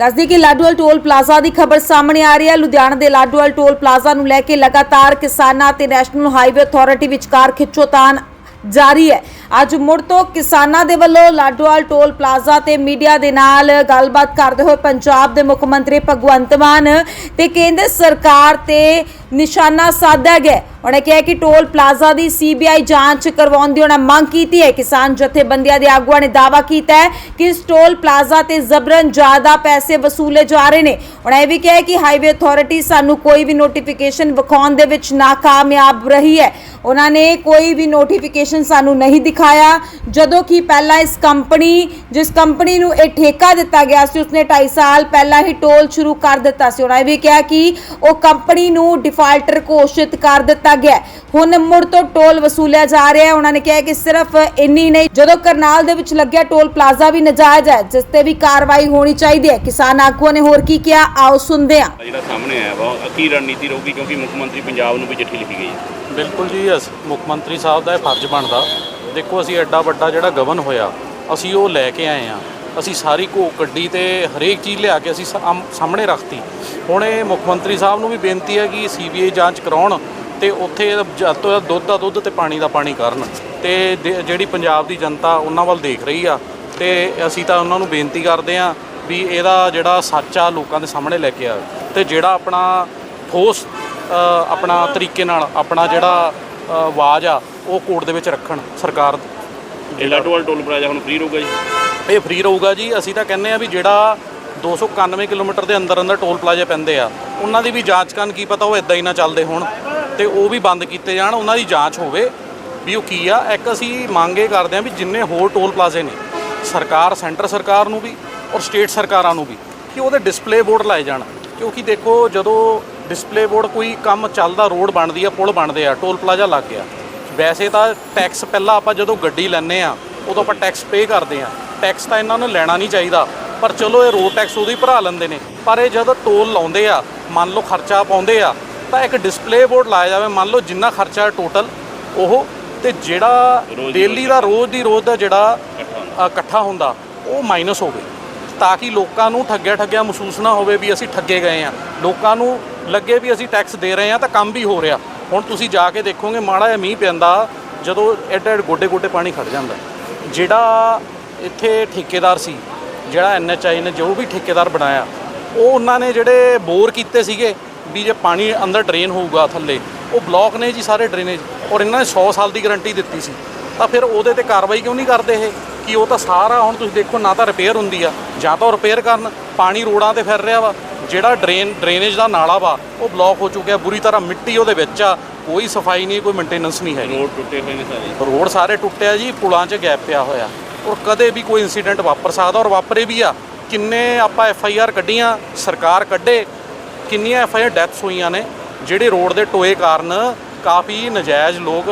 ਦੱਸਦੀ ਕਿ Ladowal toll plaza ਦੀ ਖਬਰ ਸਾਹਮਣੇ ਆ ਰਹੀ ਹੈ। ਲੁਧਿਆਣਾ ਦੇ ਲਾਡੂਵਾਲ ਟੋਲ ਪਲਾਜ਼ਾ ਨੂੰ ਲੈ ਕੇ ਲਗਾਤਾਰ ਕਿਸਾਨਾਂ ਤੇ ਨੈਸ਼ਨਲ ਹਾਈਵੇ ਅਥਾਰਟੀ ਵਿਚਕਾਰ ਖਿੱਚੋਤਾਣ ਜਾਰੀ ਹੈ। ਅੱਜ ਮੁੜ ਤੋਂ ਕਿਸਾਨਾਂ ਦੇ ਵੱਲੋਂ ਲਾਡੋਵਾਲ ਟੋਲ ਪਲਾਜ਼ਾ ਤੇ ਮੀਡੀਆ ਦੇ ਨਾਲ ਗੱਲਬਾਤ ਕਰਦੇ ਹੋਏ ਪੰਜਾਬ ਦੇ ਮੁੱਖ ਮੰਤਰੀ ਭਗਵੰਤ ਮਾਨ ਤੇ ਕੇਂਦਰ ਸਰਕਾਰ ਤੇ ਨਿਸ਼ਾਨਾ ਸਾਧਿਆ ਗਿਆ ਉਹਨੇ ਕਿਹਾ ਕਿ ਟੋਲ ਪਲਾਜ਼ਾ ਦੀ ਸੀਬੀਆਈ ਜਾਂਚ ਕਰਵਾਉਣ ਦੀ ਉਹਨਾਂ ਮੰਗ ਕੀਤੀ ਹੈ। ਕਿਸਾਨ ਜਥੇਬੰਦੀਆਂ ਦੇ ਆਗੂਆਂ ਨੇ ਦਾਅਵਾ ਕੀਤਾ ਹੈ ਕਿ ਇਸ ਟੋਲ ਪਲਾਜ਼ਾ ਤੇ ਜ਼ਬਰਨ ਜ਼ਿਆਦਾ ਪੈਸੇ ਵਸੂਲੇ ਜਾ ਰਹੇ ਨੇ। ਉਹਨਾਂ ਇਹ ਵੀ ਕਿਹਾ ਕਿ ਹਾਈਵੇ ਅਥਾਰਟੀ ਸਾਨੂੰ ਕੋਈ ਵੀ ਨੋਟੀਫਿਕੇਸ਼ਨ ਵਿਖਾਉਣ ਦੇ ਵਿੱਚ ਨਾਕਾਮਯਾਬ ਰਹੀ ਹੈ। ਉਹਨਾਂ ਨੇ ਕੋਈ ਵੀ ਨੋਟੀਫਿਕੇਸ਼ਨ ਸਾਨੂੰ ਨਹੀਂ ਦਿਖਾ ਦਿਖਾਇਆ ਜਦੋਂ ਕਿ ਪਹਿਲਾਂ ਇਸ ਕੰਪਨੀ ਜਿਸ ਕੰਪਨੀ ਨੂੰ ਇਹ ਠੇਕਾ ਦਿੱਤਾ ਗਿਆ ਸੀ ਉਸਨੇ 2.5 ਸਾਲ ਪਹਿਲਾਂ ਹੀ ਟੋਲ ਸ਼ੁਰੂ ਕਰ ਦਿੱਤਾ ਸੀ। ਉਹਨਾਂ ਇਹ ਵੀ ਕਿਹਾ ਕਿ ਉਹ ਕੰਪਨੀ ਨੂੰ ਡਿਫਾਲਟਰ ਘੋਸ਼ਿਤ ਕਰ ਦਿੱਤਾ ਗਿਆ। ਹੁਣ ਮੁੜ ਤੋਂ ਟੋਲ ਵਸੂਲਿਆ ਜਾ ਰਿਹਾ ਹੈ। ਉਹਨਾਂ ਨੇ ਕਿਹਾ ਕਿ ਸਿਰਫ ਇੰਨੀ ਨਹੀਂ ਜਦੋਂ ਕਰਨਾਲ ਦੇ ਵਿੱਚ ਲੱਗਿਆ ਟੋਲ ਪਲਾਜ਼ਾ ਵੀ ਨਜਾਇਜ਼ ਹੈ ਜਿਸ ਤੇ ਵੀ ਕਾਰਵਾਈ ਹੋਣੀ ਚਾਹੀਦੀ ਹੈ। ਕਿਸਾਨ ਆਗੂਆਂ ਨੇ ਹੋਰ ਕੀ ਕਿਹਾ? ਆਓ ਸੁਣਦੇ ਹਾਂ। ਜਿਹੜਾ ਸਾਹਮਣੇ ਆਇਆ ਵਾ ਕੀ ਰਣਨੀਤੀ ਰਹੂਗੀ ਕਿਉਂਕਿ ਮੁੱਖ ਮੰਤਰੀ ਪੰਜਾਬ ਨੂੰ ਵੀ ਚਿੱਠੀ ਲਿਖੀ ਗਈ ਹੈ। ਬਿਲਕੁਲ ਜੀ ਅਸ ਮੁੱਖ ਮੰਤਰੀ ਸਾਹਿਬ ਦਾ ਇਹ ਫਰਜ਼ ਬਣਦਾ। ਦੇਖੋ ਅਸੀਂ ਐਡਾ ਵੱਡਾ ਜਿਹੜਾ ਗਵਨ ਹੋਇਆ, ਅਸੀਂ ਉਹ ਲੈ ਕੇ ਆਏ ਆ ਅਸੀਂ ਸਾਰੀ ਘੋ ਕੱਢੀ ਤੇ ਹਰੇਕ ਚੀਜ਼ ਲਿਆ ਕੇ ਅਸੀਂ ਸਾਹਮ- ਸਾਹਮਣੇ ਰੱਖਤੀ। ਹੁਣ ਇਹ ਮੁੱਖ ਮੰਤਰੀ ਸਾਹਿਬ ਨੂੰ ਵੀ ਬੇਨਤੀ ਹੈ ਕਿ ਸੀਬੀਆਈ ਜਾਂਚ ਕਰਾਉਣ ਤੇ ਉੱਥੇ ਜਦ ਤੋਂ ਦੁੱਧ ਦਾ ਦੁੱਧ ਤੇ ਪਾਣੀ ਦਾ ਪਾਣੀ ਕਰਨ ਤੇ ਦੇ- ਜਿਹੜੀ ਪੰਜਾਬ ਦੀ ਜਨਤਾ ਉਹਨਾਂ ਵੱਲ ਦੇਖ ਰਹੀ ਆ ਤੇ ਅਸੀਂ ਤਾਂ ਉਹਨਾਂ ਨੂੰ ਬੇਨਤੀ ਕਰਦੇ ਆ ਵੀ ਇਹਦਾ ਜਿਹੜਾ ਸੱਚ ਆ ਲੋਕਾਂ ਦੇ ਸਾਹਮਣੇ ਲੈ ਕੇ ਆਵੇ ਤੇ ਜਿਹੜਾ ਆਪਣਾ ਠੋਸ ਆਪਣਾ ਤਰੀਕੇ ਨਾਲ ਆਪਣਾ ਜਿਹੜਾ ਆਵਾਜ਼ ਆ ਉਹ ਕੋਰਟ ਦੇ ਵਿੱਚ ਰੱਖਣ ਸਰਕਾਰ ਇਹ ਲਾਡੋਵਾਲ ਟੋਲ ਪਲਾਜ਼ਾ ਹੁਣ ਫ੍ਰੀ ਰਹੂਗਾ ਜੀ? ਇਹ ਫ੍ਰੀ ਰਹੂਗਾ ਜੀ। ਅਸੀਂ ਤਾਂ ਕਹਿੰਦੇ ਆ ਵੀ ਜਿਹੜਾ 291 ਕਿਲੋਮੀਟਰ ਦੇ ਅੰਦਰ ਅੰਦਰ ਟੋਲ ਪਲਾਜ਼ੇ ਪੈਂਦੇ ਆ ਉਹਨਾਂ ਦੀ ਵੀ ਜਾਂਚ ਕਰਨ ਕੀ ਪਤਾ ਉਹ ਇਦਾਂ ਹੀ ਨਾ ਚੱਲਦੇ ਹੋਣ ਤੇ ਉਹ ਵੀ ਬੰਦ ਕੀਤੇ ਜਾਣ ਉਹਨਾਂ ਦੀ ਜਾਂਚ ਹੋਵੇ ਵੀ ਉਹ ਕੀ ਆ। ਇੱਕ ਅਸੀਂ ਮੰਗ ਕਰਦੇ ਆ ਵੀ ਜਿੰਨੇ ਹੋਰ ਟੋਲ ਪਲਾਜ਼ੇ ਨੇ ਸਰਕਾਰ ਸੈਂਟਰ ਸਰਕਾਰ ਨੂੰ ਵੀ ਔਰ ਸਟੇਟ ਸਰਕਾਰਾਂ ਨੂੰ ਵੀ ਕਿ ਉਹਦੇ ਡਿਸਪਲੇ ਬੋਰਡ ਲਾਏ ਜਾਣ। ਕਿਉਂਕਿ ਦੇਖੋ ਜਦੋਂ ਡਿਸਪਲੇ ਬੋਰਡ ਕੋਈ ਕੰਮ ਚੱਲਦਾ ਰੋਡ ਬਣਦੀ ਆ ਪੁਲ ਬਣਦੇ ਆ ਟੋਲ ਪਲਾਜ਼ਾ ਲੱਗ ਗਿਆ। ਵੈਸੇ ਤਾਂ ਟੈਕਸ ਪਹਿਲਾਂ ਆਪਾਂ ਜਦੋਂ ਗੱਡੀ ਲੈਂਦੇ ਆ ਉਦੋਂ ਆਪਾਂ ਟੈਕਸ ਪੇ ਕਰਦੇ ਆ। ਟੈਕਸ ਤਾਂ ਇਹਨਾਂ ਨੂੰ ਲੈਣਾ ਨਹੀਂ ਚਾਹੀਦਾ ਪਰ ਚਲੋ ਇਹ ਰੋਡ ਟੈਕਸ ਉਹਦੀ ਭਰਾ ਲੈਂਦੇ ਨੇ। ਪਰ ਇਹ ਜਦੋਂ ਟੋਲ ਲਾਉਂਦੇ ਆ ਮੰਨ ਲਓ ਖਰਚਾ ਪਾਉਂਦੇ ਆ ਤਾਂ ਇੱਕ ਡਿਸਪਲੇ ਬੋਰਡ ਲਾਇਆ ਜਾਵੇ ਮੰਨ ਲਓ ਜਿੰਨਾ ਖਰਚਾ ਟੋਟਲ ਉਹ ਤੇ ਜਿਹੜਾ ਡੇਲੀ ਦਾ ਰੋਜ਼ ਦੀ ਰੋਜ਼ ਦਾ ਜਿਹੜਾ ਇਕੱਠਾ ਹੁੰਦਾ। ਉਹ ਮਾਈਨਸ ਹੋਵੇ ਤਾਂ ਕਿ ਲੋਕਾਂ ਨੂੰ ਠੱਗਿਆ ਠੱਗਿਆ ਮਹਿਸੂਸ ਨਾ ਹੋਵੇ ਵੀ ਅਸੀਂ ਠੱਗੇ ਗਏ ਆ। ਲੋਕਾਂ ਨੂੰ ਲੱਗੇ ਵੀ ਅਸੀਂ ਟੈਕਸ ਦੇ ਰਹੇ ਆ ਤਾਂ ਕੰਮ ਵੀ ਹੋ ਰਿਹਾ। ਹੁਣ ਤੁਸੀਂ ਜਾ ਕੇ ਦੇਖੋਗੇ, ਮਾੜਾ ਜਿਹਾ ਮੀਂਹ ਪੈਂਦਾ, ਜਦੋਂ ਐਡਾ ਐਡ ਗੋਡੇ ਗੋਡੇ ਪਾਣੀ ਖੜ ਜਾਂਦਾ। ਜਿਹੜਾ ਇੱਥੇ ਠੇਕੇਦਾਰ ਸੀ, ਜਿਹੜਾ ਐਨਐਚਆਈ ਨੇ ਜੋ ਵੀ ਠੇਕੇਦਾਰ ਬਣਾਇਆ, ਉਹ ਉਹਨਾਂ ਨੇ ਜਿਹੜੇ ਬੋਰ ਕੀਤੇ ਸੀਗੇ ਵੀ ਜੇ ਪਾਣੀ ਅੰਦਰ ਡਰੇਨ ਹੋਊਗਾ ਥੱਲੇ, ਉਹ ਬਲੌਕ ਨੇ ਜੀ ਸਾਰੇ ਡਰੇਨੇਜ, ਔਰ ਇਹਨਾਂ ਨੇ 100 ਸਾਲ ਦੀ ਗਾਰੰਟੀ ਦਿੱਤੀ ਸੀ। ਤਾਂ ਫਿਰ ਉਹਦੇ ਤੇ ਕਾਰਵਾਈ ਕਿਉਂ ਨਹੀਂ ਕਰਦੇ ਇਹ? ਕਿ ਉਹ ਤਾਂ ਸਾਰਾ ਹੁਣ ਤੁਸੀਂ ਦੇਖੋ, ਨਾ ਤਾਂ ਰਿਪੇਅਰ ਹੁੰਦੀ ਆ, ਜਾਂ ਤਾਂ ਰਿਪੇਅਰ ਕਰਨ, ਪਾਣੀ ਰੋਡਾਂ ਤੇ ਫਿਰ ਰਿਹਾ ਵਾ। ਜਿਹੜਾ ਡਰੇਨ ਡਰੇਨੇਜ ਦਾ ਨਾਲਾ ਵਾ ਉਹ ਬਲੌਕ ਹੋ ਚੁੱਕਿਆ ਬੁਰੀ ਤਰ੍ਹਾਂ ਮਿੱਟੀ ਉਹਦੇ ਵਿੱਚ ਆ ਕੋਈ ਸਫ਼ਾਈ ਨਹੀਂ ਕੋਈ ਮੇਨਟੇਨੈਂਸ ਨਹੀਂ ਹੈਗੀ। ਰੋਡ ਟੁੱਟੇ ਹੋਏ ਨੇ ਸਾਰੇ। ਰੋਡ ਸਾਰੇ ਟੁੱਟਿਆ ਜੀ ਪੁਲਾਂ 'ਚ ਗੈਪ ਪਿਆ ਹੋਇਆ। ਔਰ ਕਦੇ ਵੀ ਕੋਈ ਇਨਸੀਡੈਂਟ ਵਾਪਰ ਸਕਦਾ ਔਰ ਵਾਪਰੇ ਵੀ ਆ। ਕਿੰਨੇ ਆਪਾਂ ਐਫ ਆਈ ਆਰ ਕੱਢੀਆਂ ਸਰਕਾਰ ਕੱਢੇ ਕਿੰਨੀਆਂ ਐਫ ਆਈ ਆਰ ਡੈਥਸ ਹੋਈਆਂ ਨੇ ਜਿਹੜੇ ਰੋਡ ਦੇ ਟੋਏ ਕਾਰਨ ਕਾਫੀ ਨਜਾਇਜ਼ ਲੋਕ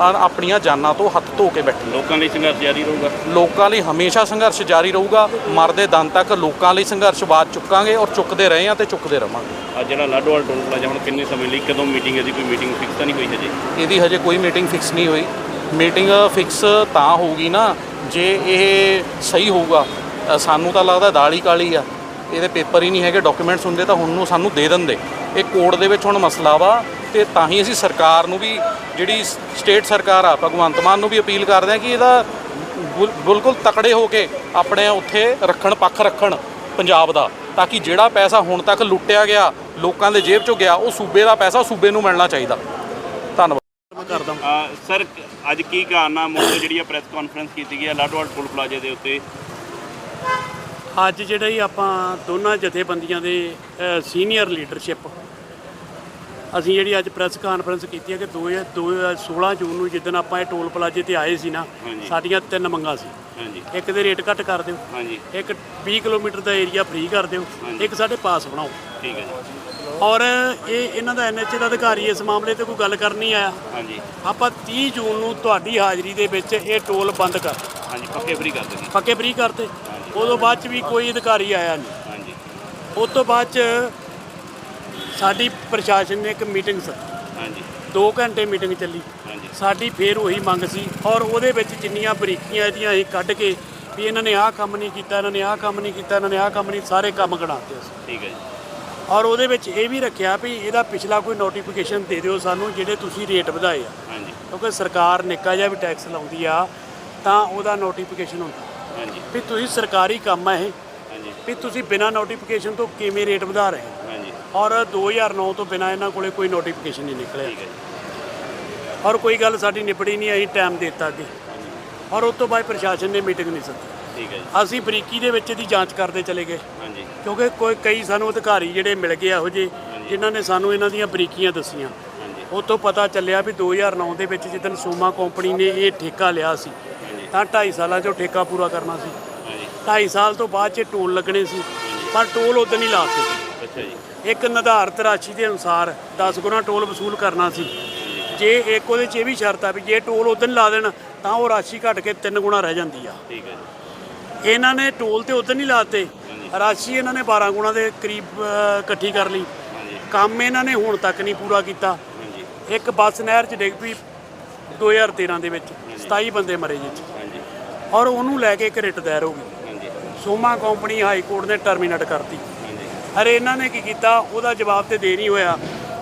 ਆਪਣੀਆਂ ਜਾਨਾਂ ਤੋਂ ਹੱਥ ਧੋ ਕੇ ਬੈਠੇ ਲੋਕਾਂ ਲਈ ਸੰਘਰਸ਼ ਜਾਰੀ ਰਹੂਗਾ? ਲੋਕਾਂ ਲਈ ਹਮੇਸ਼ਾ ਸੰਘਰਸ਼ ਜਾਰੀ ਰਹੂਗਾ। ਮਰਦੇ ਦਮ ਤੱਕ ਲੋਕਾਂ ਲਈ ਸੰਘਰਸ਼ ਬਾਅਦ ਚੁੱਕਾਂਗੇ ਔਰ ਚੁੱਕਦੇ ਰਹੇ ਹਾਂ ਤੇ ਚੁੱਕਦੇ ਰਵਾਂਗੇ। ਅੱਜ ਜਿਹੜਾ ਲਾਡੋਵਾਲ ਟੋਲ ਪਲਾਜ਼ਾ ਹੁਣ ਕਿੰਨੇ ਸਮੇਂ ਲਈ ਕਦੋਂ ਮੀਟਿੰਗ ਹੈ ਜੀ? ਕੋਈ ਮੀਟਿੰਗ ਫਿਕਸ ਤਾਂ ਨਹੀਂ ਹੋਈ ਹਜੇ? ਇਹਦੀ ਹਜੇ ਕੋਈ ਮੀਟਿੰਗ ਫਿਕਸ ਨਹੀਂ ਹੋਈ। ਮੀਟਿੰਗ ਫਿਕਸ ਤਾਂ ਹੋਊਗੀ ਨਾ ਜੇ ਇਹ ਸਹੀ ਹੋਊਗਾ। ਅ, ਸਾਨੂੰ ਤਾਂ ਲੱਗਦਾ ਦਾਲ ਹੀ ਕਾਲੀ ਆ। ਇਹਦੇ ਪੇਪਰ ਹੀ ਨਹੀਂ ਹੈਗੇ ਡਾਕੂਮੈਂਟਸ ਹੁੰਦੇ ਤਾਂ ਹੁਣ ਨੂੰ ਸਾਨੂੰ ਦੇ ਦਿੰਦੇ। ਇਹ ਕੋਰਟ ਦੇ ਵਿੱਚ ਹੁਣ ਮਸਲਾ ਵਾ ਤੇ ਤਾਂ ਹੀ ਅਸੀਂ ਸਰਕਾਰ ਨੂੰ ਵੀ ਜਿਹੜੀ ਸਟੇਟ ਸਰਕਾਰ ਆ ਭਗਵੰਤ ਮਾਨ ਨੂੰ ਵੀ ਅਪੀਲ ਕਰਦੇ ਆ ਕਿ ਇਹਦਾ ਬਿਲ- ਬਿਲਕੁਲ ਤਕੜੇ ਹੋ ਕੇ ਆਪਣੇ ਉੱਥੇ ਰੱਖਣ ਪੱਖ ਰੱਖਣ ਪੰਜਾਬ ਦਾ ਤਾਂ ਕਿ ਜਿਹੜਾ ਪੈਸਾ ਹੁਣ ਤੱਕ ਲੁੱਟਿਆ ਗਿਆ ਲੋਕਾਂ ਦੇ ਜੇਬ ਚੋਂ ਗਿਆ ਉਹ ਸੂਬੇ ਦਾ ਪੈਸਾ ਸੂਬੇ ਨੂੰ ਮਿਲਣਾ ਚਾਹੀਦਾ। ਧੰਨਵਾਦ। ਕਰਦਾ ਸਰ ਅੱਜ ਕੀ ਕਾਰਨ ਆ ਮੁੱਖ ਜਿਹੜੀ ਆ ਪ੍ਰੈਸ ਕਾਨਫਰੰਸ ਕੀਤੀ ਗਈ ਹੈ ਲਾਡੋਵਾਲ ਟੋਲ ਪਲਾਜ਼ੇ ਦੇ ਉੱਤੇ? ਅੱਜ ਜਿਹੜਾ ਹੀ ਆਪਾਂ ਦੋਨਾਂ ਜਥੇਬੰਦੀਆਂ ਦੇ ਸੀਨੀਅਰ ਲੀਡਰਸ਼ਿਪ ਅਸੀਂ ਜਿਹੜੀ ਅੱਜ ਪ੍ਰੈਸ ਕਾਨਫਰੰਸ ਕੀਤੀ ਹੈ ਕਿ 2016 ਜੂਨ ਨੂੰ ਜਿੱਦਣ ਆਪਾਂ ਇਹ ਟੋਲ ਪਲਾਜ਼ੇ ਤੇ ਆਏ ਸੀ ਨਾ। ਸਾਡੀਆਂ ਤਿੰਨ ਮੰਗਾਂ ਸੀ। ਹਾਂਜੀ। ਇੱਕ ਦੇ ਰੇਟ ਘੱਟ ਕਰ ਦਿਓ ਹਾਂਜੀ। ਇੱਕ 20 ਕਿਲੋਮੀਟਰ ਦਾ ਏਰੀਆ ਫ੍ਰੀ ਕਰ ਦਿਓ। ਇੱਕ ਸਾਡੇ ਪਾਸ ਬਣਾਓ। ਠੀਕ ਹੈ ਜੀ। ਔਰ ਇਹ ਇਹਨਾਂ ਦਾ ਐਨਐਚਏ ਦਾ ਅਧਿਕਾਰੀ ਇਸ ਮਾਮਲੇ ਤੇ ਕੋਈ ਗੱਲ ਕਰਨ ਨਹੀਂ ਆਇਆ। ਹਾਂਜੀ। ਆਪਾਂ 30 ਜੂਨ ਨੂੰ ਤੁਹਾਡੀ ਹਾਜ਼ਰੀ ਦੇ ਵਿੱਚ ਇਹ ਟੋਲ ਬੰਦ ਕਰ। ਹਾਂਜੀ ਪੱਕੇ ਫ੍ਰੀ ਕਰ ਪੱਕੇ ਫ੍ਰੀ ਕਰਤੇ ਉਦੋਂ ਬਾਅਦ ਚ ਵੀ ਕੋਈ ਅਧਿਕਾਰੀ ਆਇਆ ਨਹੀਂ। ਹਾਂਜੀ। ਉਸ ਤੋਂ ਬਾਅਦ ਚ ਸਾਡੀ ਪ੍ਰਸ਼ਾਸਨ ਨੇ ਇੱਕ ਮੀਟਿੰਗ ਸੱਦੀ ਹਾਂਜੀ। 2 ਘੰਟੇ ਮੀਟਿੰਗ ਚੱਲੀ। ਹਾਂਜੀ। ਸਾਡੀ ਫੇਰ ਉਹੀ ਮੰਗ ਸੀ ਔਰ ਉਹਦੇ ਵਿੱਚ ਜਿੰਨੀਆਂ ਬਰੀਕੀਆਂ ਇਹਦੀਆਂ ਅਸੀਂ ਕੱਢ ਕੇ ਵੀ ਇਹਨਾਂ ਨੇ ਆਹ ਕੰਮ ਨਹੀਂ ਕੀਤਾ ਇਹਨਾਂ ਨੇ ਆਹ ਕੰਮ ਨਹੀਂ ਕੀਤਾ ਇਹਨਾਂ ਨੇ ਆਹ ਕੰਮ ਨਹੀਂ ਸਾਰੇ ਕੰਮ ਗਣਾਤੇ ਅਸੀਂ। ਠੀਕ ਹੈ ਜੀ। ਔਰ ਉਹਦੇ ਵਿੱਚ ਇਹ ਵੀ ਰੱਖਿਆ ਵੀ ਇਹਦਾ ਪਿਛਲਾ ਕੋਈ ਨੋਟੀਫਿਕੇਸ਼ਨ ਦੇ ਦਿਓ ਸਾਨੂੰ ਜਿਹੜੇ ਤੁਸੀਂ ਰੇਟ ਵਧਾਏ ਆ। ਹਾਂਜੀ। ਕਿਉਂਕਿ ਸਰਕਾਰ ਨਿੱਕਾ ਜਿਹਾ ਵੀ ਟੈਕਸ ਲਾਉਂਦੀ ਆ ਤਾਂ ਉਹਦਾ ਨੋਟੀਫਿਕੇਸ਼ਨ ਹੁੰਦਾ। ਹਾਂਜੀ। ਵੀ ਤੁਸੀਂ ਸਰਕਾਰੀ ਕੰਮ ਆ ਇਹ। ਹਾਂਜੀ। ਵੀ ਤੁਸੀਂ ਬਿਨਾਂ ਨੋਟੀਫਿਕੇਸ਼ਨ ਤੋਂ ਕਿਵੇਂ ਰੇਟ ਵਧਾ ਰਹੇ ਹੋ? ਹਾਂਜੀ। ਔਰ 2009 ਤੋਂ ਬਿਨਾਂ ਇਹਨਾਂ ਕੋਲੇ ਕੋਈ ਨੋਟੀਫਿਕੇਸ਼ਨ ਨਹੀਂ ਨਿਕਲਿਆ। ਠੀਕ ਹੈ ਜੀ। ਔਰ ਕੋਈ ਗੱਲ ਸਾਡੀ ਨਿਬੜੀ ਨਹੀਂ ਅਸੀਂ ਟਾਈਮ ਦੇ ਦਿੱਤਾ ਅੱਗੇ। ਔਰ ਉਸ ਤੋਂ ਬਾਅਦ ਪ੍ਰਸ਼ਾਸਨ ਨੇ ਮੀਟਿੰਗ ਨਹੀਂ ਸੱਦੀ। ਠੀਕ ਹੈ ਜੀ। ਅਸੀਂ ਬਰੀਕੀ ਦੇ ਵਿੱਚ ਇਹਦੀ ਜਾਂਚ ਕਰਦੇ ਚਲੇ ਗਏ। ਹਾਂਜੀ। ਕਿਉਂਕਿ ਕੋਈ ਕਈ ਸਾਨੂੰ ਅਧਿਕਾਰੀ ਜਿਹੜੇ ਮਿਲ ਗਏ ਇਹੋ ਜਿਹੇ ਜਿਨ੍ਹਾਂ ਨੇ ਸਾਨੂੰ ਇਹਨਾਂ ਦੀਆਂ ਬਰੀਕੀਆਂ ਦੱਸੀਆਂ। ਹਾਂਜੀ। ਉਹ ਤੋਂ ਪਤਾ ਚੱਲਿਆ ਵੀ 2009 ਦੇ ਵਿੱਚ ਜਿੱਦਣ ਸੋਮਾ ਕੰਪਨੀ ਨੇ ਇਹ ਠੇਕਾ ਲਿਆ ਸੀ ਤਾਂ 2.5 ਸਾਲਾਂ 'ਚ ਠੇਕਾ ਪੂਰਾ ਕਰਨਾ ਸੀ। ਹਾਂਜੀ। 2.5 ਸਾਲ ਤੋਂ ਬਾਅਦ 'ਚ ਟੋਲ ਲੱਗਣੇ ਸੀ। ਪਰ ਟੋਲ ਉਦੋਂ ਨਹੀਂ ਲਾਤੇ ਅੱਛਾ ਜੀ। ਇੱਕ ਨਿਰਧਾਰਤ ਰਾਸ਼ੀ ਦੇ ਅਨੁਸਾਰ 10 ਗੁਣਾ ਟੋਲ ਵਸੂਲ ਕਰਨਾ ਸੀ। ਜੇ ਇੱਕ ਉਹਦੇ 'ਚ ਇਹ ਵੀ ਸ਼ਰਤ ਆ ਵੀ ਜੇ ਟੋਲ ਉਦੋਂ ਲਾ ਦੇਣ ਤਾਂ ਉਹ ਰਾਸ਼ੀ ਘਟ ਕੇ 3 ਗੁਣਾ ਰਹਿ ਜਾਂਦੀ ਆ। ਠੀਕ ਹੈ ਜੀ। ਇਹਨਾਂ ਨੇ ਟੋਲ ਤੇ ਉਦੋਂ ਨਹੀਂ ਲਾਤੇ ਰਾਸ਼ੀ ਇਹਨਾਂ ਨੇ 12 ਗੁਣਾ ਦੇ ਕਰੀਬ ਇਕੱਠੀ ਕਰ ਲਈ। ਕੰਮ ਇਹਨਾਂ ਨੇ ਹੁਣ ਤੱਕ ਨਹੀਂ ਪੂਰਾ ਕੀਤਾ। ਇੱਕ ਬੱਸ ਨਹਿਰ 'ਚ ਡਿੱਗ ਪਈ। 2013 ਦੇ ਵਿੱਚ 27 ਬੰਦੇ ਮਰੇ ਜੀ। ਔਰ ਉਹਨੂੰ ਲੈ ਕੇ ਇੱਕ ਰਿਟ ਦਾਇਰ ਹੋ ਗਈ। ਹਾਂਜੀ। ਸੋਮਾ ਕੰਪਨੀ ਹਾਈ ਕੋਰਟ ਨੇ ਟਰਮੀਨੇਟ ਕਰਤੀ। ਹਾਂਜੀ। ਅਰੇ ਇਹਨਾਂ ਨੇ ਕੀ ਕੀਤਾ? ਉਹਦਾ ਜਵਾਬ ਤੇ ਦੇ ਨਹੀਂ ਹੋਇਆ।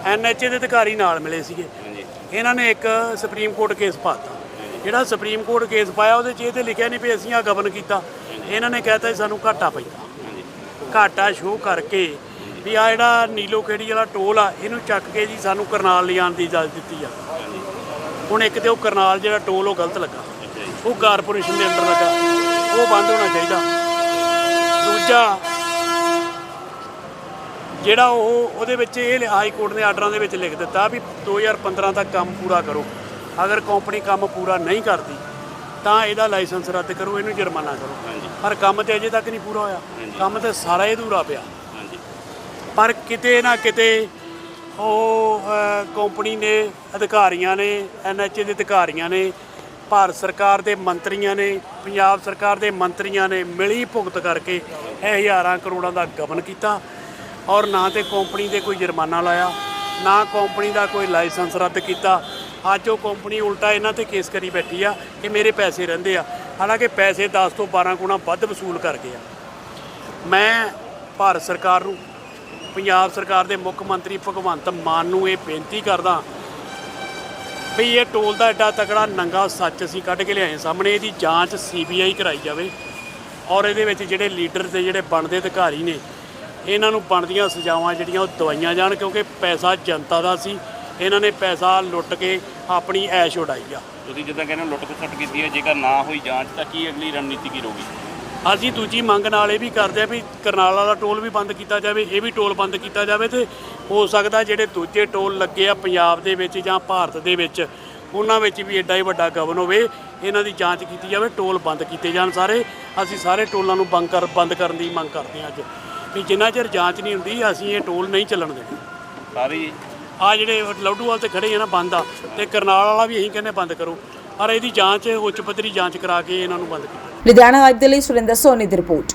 ਐਨਐਚਏ ਦੇ ਅਧਿਕਾਰੀ ਨਾਲ ਮਿਲੇ ਸੀਗੇ। ਹਾਂਜੀ। ਇਹਨਾਂ ਨੇ ਇੱਕ ਸੁਪਰੀਮ ਕੋਰਟ ਕੇਸ ਪਾਤਾ ਜਿਹੜਾ ਸੁਪਰੀਮ ਕੋਰਟ ਕੇਸ ਪਾਇਆ ਉਹਦੇ 'ਚ ਇਹ ਤੇ ਲਿਖਿਆ ਨਹੀਂ ਵੀ ਅਸੀਂ ਆ ਗਵਨ ਕੀਤਾ। ਇਹਨਾਂ ਨੇ ਕਹਿਤਾ ਸੀ ਸਾਨੂੰ ਘਾਟਾ ਪੈਂਦਾ ਹਾਂਜੀ। ਘਾਟਾ ਸ਼ੋਅ ਕਰਕੇ ਵੀ ਆ ਜਿਹੜਾ ਨੀਲੋ ਖੇੜੀ ਵਾਲਾ ਟੋਲ ਆ ਇਹਨੂੰ ਚੱਕ ਕੇ ਜੀ ਸਾਨੂੰ ਕਰਨਾਲ ਲਿਜਾਣ ਦੀ ਇਜਾਜ਼ਤ ਦਿੱਤੀ ਆ। ਹੁਣ ਇੱਕ ਤੇ ਉਹ ਕਰਨਾਲ ਜਿਹੜਾ ਟੋਲ ਉਹ ਗਲਤ ਲੱਗਾ। ਉਹ ਕਾਰਪੋਰੇਸ਼ਨ ਦੇ ਅੰਡਰ ਲੱਗਾ। ਉਹ ਬੰਦ ਹੋਣਾ ਚਾਹੀਦਾ। ਦੂਜਾ ਜਿਹੜਾ ਉਹ ਉਹਦੇ ਵਿੱਚ ਇਹ ਹਾਈ ਕੋਰਟ ਦੇ ਆਰਡਰਾਂ ਦੇ ਵਿੱਚ ਲਿਖ ਦਿੱਤਾ ਵੀ 2015 ਤੱਕ ਕੰਮ ਪੂਰਾ ਕਰੋ। ਅਗਰ ਕੰਪਨੀ ਕੰਮ ਪੂਰਾ ਨਹੀਂ ਕਰਦੀ ਤਾਂ ਇਹਦਾ ਲਾਇਸੈਂਸ ਰੱਦ ਕਰੋ ਇਹਨੂੰ ਜੁਰਮਾਨਾ ਕਰੋ। ਪਰ ਕੰਮ ਤੇ ਅਜੇ ਤੱਕ ਨਹੀਂ ਪੂਰਾ ਹੋਇਆ। ਕੰਮ ਤੇ ਸਾਰਾ ਹੀ ਅਧੂਰਾ ਪਿਆ। ਪਰ ਕਿਤੇ ਨਾ ਕਿਤੇ ਉਹ ਕੰਪਨੀ ਨੇ ਅਧਿਕਾਰੀਆਂ ਨੇ ਐਨਐਚਏ ਦੇ ਅਧਿਕਾਰੀਆਂ ਨੇ ਭਾਰਤ ਸਰਕਾਰ ਦੇ ਮੰਤਰੀਆਂ ਨੇ, ਪੰਜਾਬ ਸਰਕਾਰ ਦੇ ਮੰਤਰੀਆਂ ਨੇ ਮਿਲੀ ਭੁਗਤ ਕਰਕੇ ਇਹ ਹਜ਼ਾਰਾਂ ਕਰੋੜਾਂ ਦਾ ਗਬਨ ਕੀਤਾ ਔਰ ਨਾ ਤੇ ਕੰਪਨੀ ਦੇ ਕੋਈ ਜੁਰਮਾਨਾ ਲਾਇਆ, ਨਾ ਕੰਪਨੀ ਦਾ ਕੋਈ ਲਾਇਸੈਂਸ ਰੱਦ ਕੀਤਾ। ਅੱਜ ਉਹ ਕੰਪਨੀ ਉਲਟਾ ਇਹਨਾਂ ਤੇ ਕੇਸ ਕਰੀ ਬੈਠੀ ਆ ਕਿ ਮੇਰੇ ਪੈਸੇ ਰਹਿੰਦੇ ਆ। ਹਾਲਾਂਕਿ ਪੈਸੇ 10 ਤੋਂ 12 ਗੁਣਾ ਵੱਧ ਵਸੂਲ ਕਰ ਗਏ ਆ। ਮੈਂ ਭਾਰਤ ਸਰਕਾਰ ਨੂੰ, ਪੰਜਾਬ ਸਰਕਾਰ ਦੇ ਮੁੱਖ ਮੰਤਰੀ ਭਗਵੰਤ ਮਾਨ ਨੂੰ ਇਹ ਬੇਨਤੀ ਕਰਦਾ ਵੀ ਇਹ ਟੋਲ ਦਾ ਐਡਾ ਤਕੜਾ ਨੰਗਾ ਸੱਚ ਅਸੀਂ ਕੱਢ ਕੇ ਲਿਆਏ ਸਾਹਮਣੇ ਇਹਦੀ ਜਾਂਚ ਸੀਬੀਆਈ ਕਰਾਈ ਜਾਵੇ ਔਰ ਇਹਦੇ ਵਿੱਚ ਜਿਹੜੇ ਲੀਡਰ ਤੇ ਜਿਹੜੇ ਬਣਦੇ ਅਧਿਕਾਰੀ ਨੇ, ਇਹਨਾਂ ਨੂੰ ਬਣਦੀਆਂ ਸਜ਼ਾਵਾਂ ਜਿਹੜੀਆਂ ਉਹ ਦਵਾਈਆਂ ਜਾਣ ਕਿਉਂਕਿ ਪੈਸਾ ਜਨਤਾ ਦਾ ਸੀ, ਇਹਨਾਂ ਨੇ ਪੈਸਾ ਲੁੱਟ ਕੇ ਆਪਣੀ ਐਸ਼ ਉਡਾਈ ਆ। ਤੁਸੀਂ ਜਿੱਦਾਂ ਕਹਿੰਦੇ ਲੁੱਟ ਖਸੁੱਟ ਕੀਤੀ ਹੈ ਜੇਕਰ ਨਾ ਹੋਈ ਜਾਂਚ ਤਾਂ ਕੀ ਅਗਲੀ ਰਣਨੀਤੀ ਕੀ ਰਹੂਗੀ? ਅਸੀਂ ਦੂਜੀ ਮੰਗ ਨਾਲ ਇਹ ਵੀ ਕਰਦੇ ਆ ਵੀ ਕਰਨਾਲ ਵਾਲਾ ਟੋਲ ਵੀ ਬੰਦ ਕੀਤਾ ਜਾਵੇ ਇਹ ਵੀ ਟੋਲ ਬੰਦ ਕੀਤਾ ਜਾਵੇ ਤੇ ਹੋ ਸਕਦਾ ਜਿਹੜੇ ਦੂਜੇ ਟੋਲ ਲੱਗੇ ਆ ਪੰਜਾਬ ਦੇ ਵਿੱਚ ਜਾਂ ਭਾਰਤ ਦੇ ਵਿੱਚ ਉਹਨਾਂ ਵਿੱਚ ਵੀ ਐਡਾ ਹੀ ਵੱਡਾ ਗਵਨ ਹੋਵੇ ਇਹਨਾਂ ਦੀ ਜਾਂਚ ਕੀਤੀ ਜਾਵੇ ਟੋਲ ਬੰਦ ਕੀਤੇ ਜਾਣ ਸਾਰੇ। ਅਸੀਂ ਸਾਰੇ ਟੋਲਾਂ ਨੂੰ ਬੰਦ ਕਰ ਬੰਦ ਕਰਨ ਦੀ ਮੰਗ ਕਰਦੇ ਹਾਂ ਅੱਜ। ਵੀ ਜਿੰਨਾ ਚਿਰ ਜਾਂਚ ਨਹੀਂ ਹੁੰਦੀ ਅਸੀਂ ਇਹ ਟੋਲ ਨਹੀਂ ਚੱਲਣ ਦੇਣੇ। ਸਾਰੀ ਆ ਜਿਹੜੇ ਲੌਡੂਵਾਲ ਤੇ ਖੜੇ ਆ ਨਾ ਬੰਦ ਆ ਤੇ ਕਰਨਾਲ ਵਾਲਾ ਵੀ ਅਸੀਂ ਕਹਿੰਦੇ ਬੰਦ ਕਰੋ। ਪਰ ਇਹਦੀ ਜਾਂਚ, ਉੱਚ ਪੱਧਰੀ ਜਾਂਚ ਕਰਾ ਕੇ ਇਹਨਾਂ ਨੂੰ ਬੰਦ ਕੀਤਾ। ਲੁਧਿਆਣਾ ਲਾਈਵ ਦੇ ਲਈ ਸੁਰਿੰਦਰ ਸੋਨੀ ਦੀ ਰਿਪੋਰਟ।